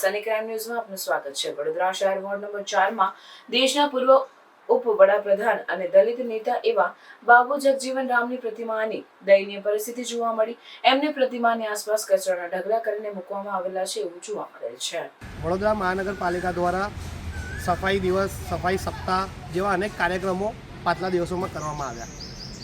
Sunny crime ન્યૂઝમાં આપનું સ્વાગત છે. વડોદરા શહેર વોર્ડ નંબર ચારમાં દેશના પૂર્વ ઉપ વડાપ્રધાન અને દલિત નેતા એવા બાબુ જગજીવન રામની પ્રતિમાની દયનીય પરિસ્થિતિ જોવા મળી. એમની પ્રતિમાની આસપાસ કચરાના ઢગલા કરીને મૂકવામાં આવેલા છે એવું જોવા મળે છે. વડોદરા મહાનગરપાલિકા દ્વારા સફાઈ દિવસ, સફાઈ સપ્તાહ જેવા અનેક કાર્યક્રમો પાછલા દિવસોમાં કરવામાં આવ્યા.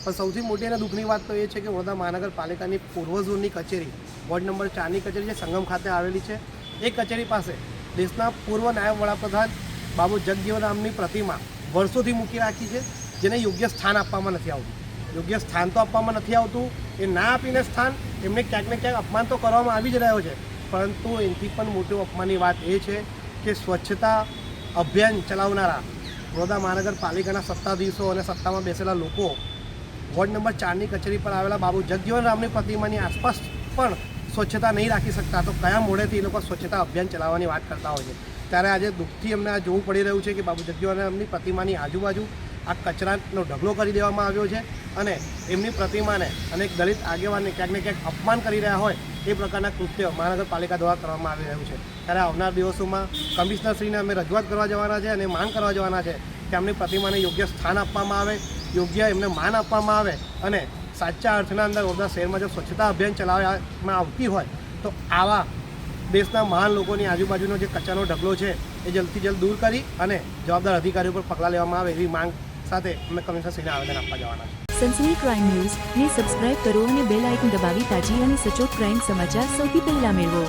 પણ સૌથી મોટી અને દુઃખની વાત તો એ છે કે વડોદરા મહાનગરપાલિકાની પૂર્વ ઝોનની કચેરી, વોર્ડ નંબર ચારની કચેરી જે સંગમ ખાતે આવેલી છે એ કચેરી પાસે દેશના પૂર્વ નાયબ વડાપ્રધાન બાબુ જગજીવનરામની પ્રતિમા વર્ષોથી મૂકી રાખી છે, જેને યોગ્ય સ્થાન આપવામાં નથી આવતું. યોગ્ય સ્થાન તો આપવામાં નથી આવતું, એ ના આપીને સ્થાન એમને ક્યાંક ને ક્યાંક અપમાન તો કરવામાં આવી જ રહ્યો છે. પરંતુ એનાથી પણ મોટું અપમાનની વાત એ છે કે સ્વચ્છતા અભિયાન ચલાવનારા વડોદરા મહાનગરપાલિકાના સત્તાધીશો અને સત્તામાં બેસેલા લોકો વોર્ડ નંબર ચારની કચેરી પર આવેલા બાબુ જગજીવન રામની પ્રતિમાની આસપાસ પણ સ્વચ્છતા નહીં રાખી શકતા, તો કયા મોડેથી એ લોકો સ્વચ્છતા અભિયાન ચલાવવાની વાત કરતા હોય છે? ત્યારે આજે દુઃખથી અમને આ જોવું પડી રહ્યું છે કે બાબુ જગ્યાઓને એમની પ્રતિમાની આજુબાજુ આ કચરાનો ઢગલો કરી દેવામાં આવ્યો છે અને એમની પ્રતિમાને અને દલિત આગેવાનને ક્યાંક ને ક્યાંક અપમાન કરી રહ્યા હોય એ પ્રકારના કૃત્ય મહાનગરપાલિકા દ્વારા કરવામાં આવી રહ્યું છે. ત્યારે આવનાર દિવસોમાં કમિશનરશ્રીને અમે રજૂઆત કરવા જવાના છે અને માંગ કરવા જવાના છે કે એમની પ્રતિમાને યોગ્ય સ્થાન આપવામાં આવે, યોગ્ય એમને માન આપવામાં આવે અને સાચા અર્થના અંદર વડોદરા શહેરમાં જો સ્વચ્છતા અભિયાન ચલાવવામાં આવતી હોય, તો આવા દેશના મહાન લોકોની આજુબાજુનો જે કચરાનો ઢગલો છે, એ જલ્દથી જલ્દ દૂર કરી અને જવાબદાર અધિકારીઓ પર પગલાં લેવામાં આવે એવી માંગ સાથે અમે કમિશનરશ્રીને આવેદન આપવા જવાના છે સનસની ક્રાઇમ ન્યૂઝ ને સબસ્ક્રાઇબ કરો અને બેલ આઇકન દબાવી તાજી અને સચોટ ક્રાઇમ સમાચાર સૌથી પહેલા મેળવો.